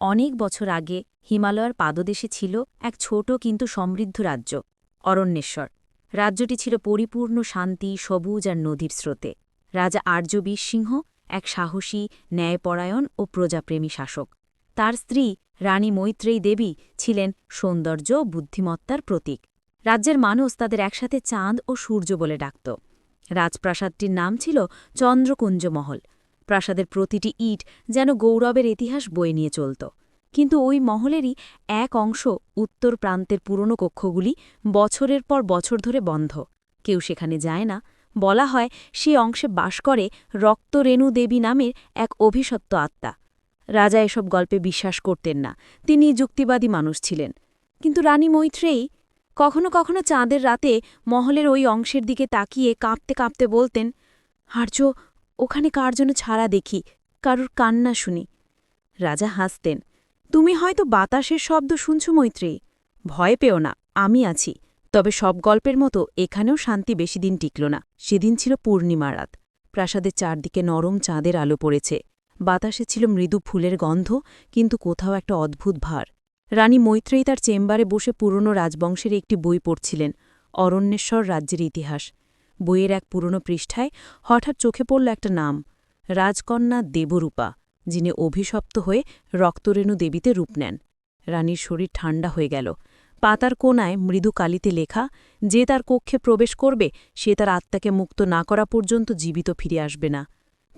অনেক বছর আগে হিমালয়ের পাদদেশে ছিল এক ছোট কিন্তু সমৃদ্ধ রাজ্য, অরণ্যেশ্বর। রাজ্যটি ছিল পরিপূর্ণ শান্তি, সবুজ আর নদীর স্রোতে। রাজা আর্যবীর সিংহ এক সাহসী, ন্যায়পরায়ণ ও প্রজাপ্রেমী শাসক। তার স্ত্রী রানী মৈত্রেয়ী দেবী ছিলেন সৌন্দর্য বুদ্ধিমত্তার প্রতীক। রাজ্যের মানুষ তাদের একসাথে চাঁদ ও সূর্য বলে ডাকত। রাজপ্রাসাদটির নাম ছিল চন্দ্রকুঞ্জ মহল প্রাসাদের প্রতিটি ইট যেন গৌরবের ইতিহাস বয়ে নিয়ে চলত। কিন্তু ওই মহলেরই এক অংশ উত্তর প্রান্তের পুরনো কক্ষগুলি বছরের পর বছর ধরে বন্ধ। কেউ সেখানে যায় না। বলা হয় সে অংশে বাস করে রক্তরেণু দেবী নামের এক অভিশপ্ত আত্মা। রাজা এসব গল্পে বিশ্বাস করতেন না। তিনি যুক্তিবাদী মানুষ ছিলেন। কিন্তু রানী মৈত্রেয়ী কখনো কখনো চাঁদের রাতে মহলের ওই অংশের দিকে তাকিয়ে কাঁপতে কাঁপতে বলতেন, আর্য ওখানে কার জন্য ছাড়া দেখি, কারুর কান্না শুনি। রাজা হাসতেন, তুমি হয়তো বাতাসের শব্দ শুনছ মৈত্রী, ভয় পেও না, আমি আছি, তবে সব গল্পের মতো এখানেও শান্তি বেশি দিন টিকল না। সেদিন ছিল পূর্ণিমা রাত, প্রাসাদের চারদিকে নরম চাঁদের আলো পড়েছে, বাতাসে ছিল মৃদু ফুলের গন্ধ, কিন্তু কোথাও একটা অদ্ভুত ভার। রানী মৈত্রেয়ী তার চেম্বারে বসে পুরনো রাজবংশের একটি বই পড়ছিলেন, অরণ্যেশ্বর রাজ্যের ইতিহাস। বইয়ের এক পুরনো পৃষ্ঠায় হঠাৎ চোখে পড়ল একটা নাম, রাজকন্যা দেবরূপা, যিনি অভিশপ্ত হয়ে রক্তরেণু দেবীতে রূপ নেন। রানীর শরীর ঠান্ডা হয়ে গেল। পাতার কোনায় মৃদু কালিতে লেখা, যে তার কক্ষে প্রবেশ করবে, সে তার আত্মাকে মুক্ত না করা পর্যন্ত জীবিত ফিরে আসবে না।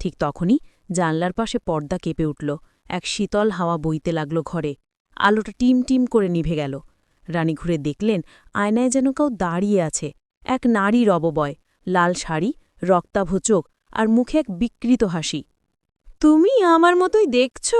ঠিক তখনই জানলার পাশে পর্দা কেঁপে উঠল। এক শীতল হাওয়া বইতে লাগল ঘরে। আলোটা টিম টিম করে নিভে গেল। রানী ঘুরে দেখলেন, আয়নায় যেন কেউ দাঁড়িয়ে আছে। এক নারীর অববয়। লাল শাড়ি রক্তাভ চোখ আর মুখে এক বিকৃত হাসি। তুমি আমার মতোই দেখছ?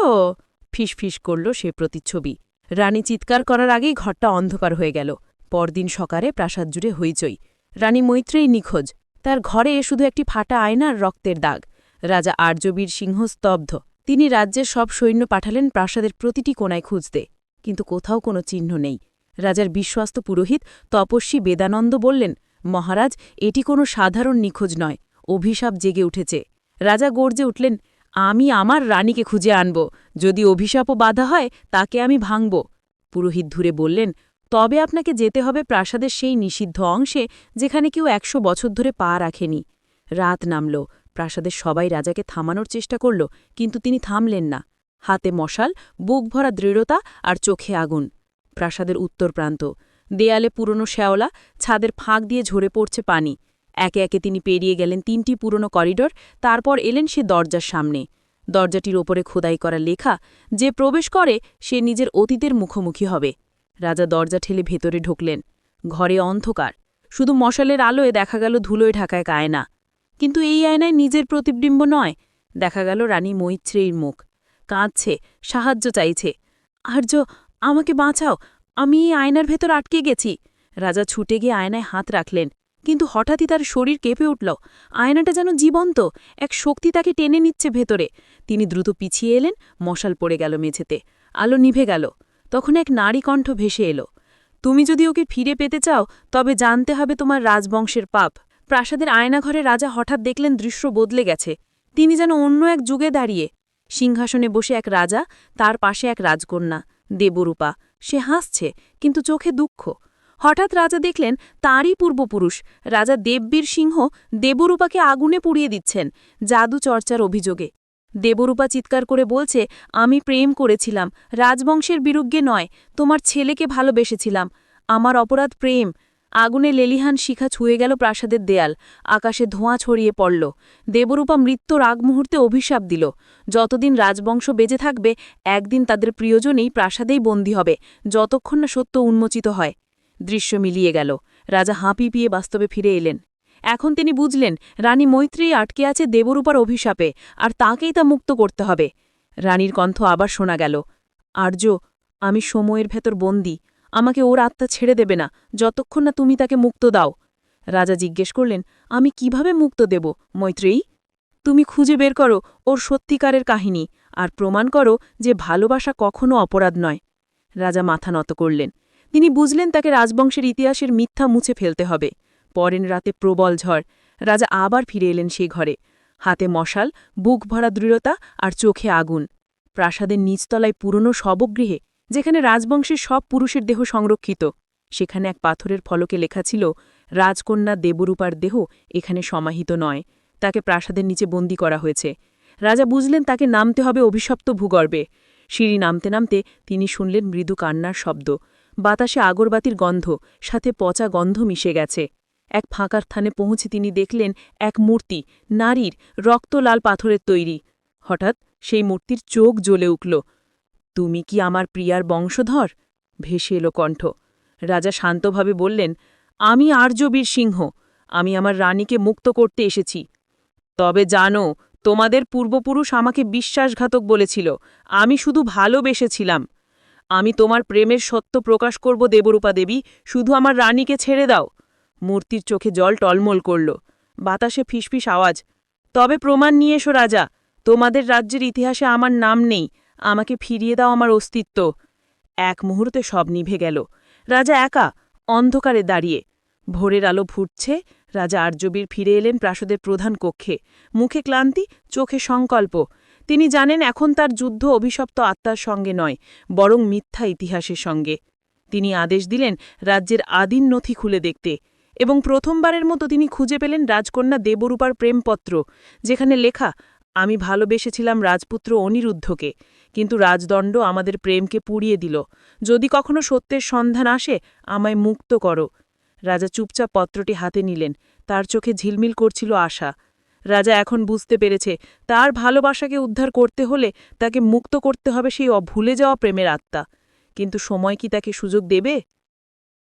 ফিসফিস করল সে প্রতিচ্ছবি। রানী চিৎকার করার আগেই ঘরটা অন্ধকার হয়ে গেল। পরদিন সকালে প্রাসাদ জুড়ে হইচই। রানী মৈত্রেয়ী নিখোঁজ। তার ঘরে শুধু একটি ফাটা আয়নার রক্তের দাগ। রাজা আর্যবীর সিংহ স্তব্ধ। তিনি রাজ্যের সব সৈন্য পাঠালেন প্রাসাদের প্রতিটি কোনায় খুঁজতে। কিন্তু কোথাও কোনো চিহ্ন নেই। রাজার বিশ্বস্ত পুরোহিত তপস্বী বেদানন্দ বললেন মহারাজ, এটি কোনো সাধারণ নিখোঁজ নয়, অভিশাপ জেগে উঠেছে। রাজা গর্জে উঠলেন, আমি আমার রানীকে খুঁজে আনব। যদি অভিশাপও বাধা হয়, তাকে আমি ভাঙব। পুরোহিত ধুরে বললেন, তবে আপনাকে যেতে হবে প্রাসাদের সেই নিষিদ্ধ অংশে, যেখানে কেউ একশো বছর ধরে পা রাখেনি। রাত নামল, প্রাসাদের সবাই রাজাকে থামানোর চেষ্টা করল, কিন্তু তিনি থামলেন না। হাতে মশাল, বুক ভরা দৃঢ়তা আর চোখে আগুন। প্রাসাদের উত্তর প্রান্ত দেয়ালে পুরনো শ্যাওলা, ছাদের ফাঁক দিয়ে ঝরে পড়ছে পানি। একে একে তিনি পেরিয়ে গেলেন তিনটি পুরনো করিডর, তারপর এলেন সে দরজার সামনে। দরজাটির ওপরে খোদাই করা লেখা, যে প্রবেশ করে, সে নিজের অতীতের মুখোমুখি হবে। রাজা দরজা ঠেলে ভেতরে ঢুকলেন। ঘরে অন্ধকার। শুধু মশালের আলোয় দেখা গেল ধুলোয় ঢাকায় আয়না। কিন্তু এই আয়নায় নিজের প্রতিবিম্ব নয়। দেখা গেল রানী মৈত্রেয়ীর মুখ। কাঁদছে, সাহায্য চাইছে। আর্য, আমাকে বাঁচাও। আমি এই আয়নার ভেতর আটকে গেছি। রাজা ছুটে গিয়ে আয়নায় হাত রাখলেন, কিন্তু হঠাৎই তার শরীর কেঁপে উঠল। আয়নাটা যেন জীবন্ত, এক শক্তি তাকে টেনে নিচ্ছে ভেতরে। তিনি দ্রুত পিছিয়ে এলেন, মশাল পড়ে গেল মেঝেতে। আলো নিভে গেল। তখন এক নারী কণ্ঠ ভেসে এলো, তুমি যদি ওকে ফিরে পেতে চাও, তবে জানতে হবে তোমার রাজবংশের পাপ। প্রাসাদের আয়নাঘরে রাজা হঠাৎ দেখলেন দৃশ্য বদলে গেছে। তিনি যেন অন্য এক যুগে দাঁড়িয়ে। সিংহাসনে বসে এক রাজা, তার পাশে এক রাজকন্যা, দেবরূপা। সে হাসছে, কিন্তু চোখে দুঃখ। হঠাৎ রাজা দেখলেন তাঁরই পূর্বপুরুষ। রাজা দেববীর সিংহ দেবরূপাকে আগুনে পুড়িয়ে দিচ্ছেন জাদু চর্চার অভিযোগে। দেবরূপা চিৎকার করে বলছে, আমি প্রেম করেছিলাম। রাজবংশের বিরুদ্ধে নয়। তোমার ছেলেকে ভালোবেসেছিলাম। আমার অপরাধ প্রেম। আগুনে লেলিহান শিখা ছুঁয়ে গেল প্রাসাদের দেয়াল। আকাশে ধোঁয়া ছড়িয়ে পড়ল। দেবরূপা মৃত্যুর আগ মুহূর্তে অভিশাপ দিল। যতদিন রাজবংশ বেজে থাকবে, একদিন তাদের প্রিয়জনেই প্রাসাদেই বন্দী হবে, যতক্ষণ না সত্য উন্মোচিত হয়। দৃশ্য মিলিয়ে গেল। রাজা হাঁপি পিয়ে বাস্তবে ফিরে এলেন। এখন তিনি বুঝলেন, রানী মৈত্রী আটকে আছে দেবরূপার অভিশাপে, আর তাকেই তা মুক্ত করতে হবে। রানীর কণ্ঠ আবার শোনা গেল। আর্য, আমি সময়ের ভেতর বন্দী। আমাকে ওর আত্মা ছেড়ে দেবে না, যতক্ষণ না তুমি তাকে মুক্ত দাও। রাজা জিজ্ঞেস করলেন, আমি কীভাবে মুক্ত দেব, মৈত্রেয়ী? তুমি খুঁজে বের করো ওর সত্যিকারের কাহিনী আর প্রমাণ করো যে ভালোবাসা কখনো অপরাধ নয়। রাজা মাথা নত করলেন। তিনি বুঝলেন তাকে রাজবংশের ইতিহাসের মিথ্যা মুছে ফেলতে হবে। পরেন রাতে প্রবল ঝড়। রাজা আবার ফিরে এলেন সেই ঘরে। হাতে মশাল, বুক ভরা দৃঢ়তা আর চোখে আগুন। প্রাসাদের নিচতলায় পুরনো শবগৃহে যেখানে রাজবংশের সব পুরুষের দেহ সংরক্ষিত। সেখানে এক পাথরের ফলকে লেখা ছিল, রাজকন্যা দেবরূপার দেহ এখানে সমাহিত নয়। তাকে প্রাসাদের নিচে বন্দি করা হয়েছে। রাজা বুঝলেন তাকে নামতে হবে অভিশপ্ত ভূগর্ভে। সিঁড়ি নামতে নামতে তিনি শুনলেন মৃদু কান্নার শব্দ। বাতাসে আগরবাতির গন্ধ, সাথে পচা গন্ধ মিশে গেছে। এক ফাঁকার স্থানে পৌঁছে তিনি দেখলেন এক মূর্তি, নারীর, রক্ত লাল পাথরের তৈরি। হঠাৎ সেই মূর্তির চোখ জ্বলে উঠল। তুমি কি আমার প্রিয়ার বংশধর? ভেসে এলো কণ্ঠ। রাজা শান্তভাবে বললেন, আমি আর্যবীর সিংহ। আমি আমার রানীকে মুক্ত করতে এসেছি। তবে জানো, তোমাদের পূর্বপুরুষ আমাকে বিশ্বাসঘাতক বলেছিল। আমি শুধু ভালোবেসেছিলাম। আমি তোমার প্রেমের সত্য প্রকাশ করব, দেবরূপা দেবী। শুধু আমার রানীকে ছেড়ে দাও। মূর্তির চোখে জল টলমল করল। বাতাসে ফিসফিস আওয়াজ। তবে প্রমাণ নিয়ে এসো রাজা। তোমাদের রাজ্যের ইতিহাসে আমার নাম নেই। আমাকে ফিরিয়ে দাও আমার অস্তিত্ব। এক মুহূর্তে সব নিভে গেল। রাজা একা অন্ধকারে দাঁড়িয়ে। ভোরের আলো ফুটছে, রাজা আর্যবীর ফিরে এলেন প্রাসাদের প্রধান কক্ষে। মুখে ক্লান্তি, চোখে সংকল্প। তিনি জানেন এখন তার যুদ্ধ অভিশপ্ত আত্মার সঙ্গে নয়, বরং মিথ্যা ইতিহাসের সঙ্গে। তিনি আদেশ দিলেন রাজ্যের আদিম নথি খুলে দেখতে। এবং প্রথমবারের মতো তিনি খুঁজে পেলেন রাজকন্যা দেবরূপার প্রেমপত্র, যেখানে লেখা আমি ভালোবেসেছিলাম রাজপুত্র অনিরুদ্ধকে, কিন্তু রাজদণ্ড আমাদের প্রেমকে পুড়িয়ে দিল। যদি কখনো সত্যের সন্ধান আসে, আমায় মুক্ত করো। রাজা চুপচাপ পত্রটি হাতে নিলেন। তার চোখে ঝিলমিল করছিল আশা। রাজা এখন বুঝতে পেরেছে, তার ভালোবাসাকে উদ্ধার করতে হলে তাকে মুক্ত করতে হবে সেই অভুলে যাওয়া প্রেমের আত্মা। কিন্তু সময় কি তাকে সুযোগ দেবে?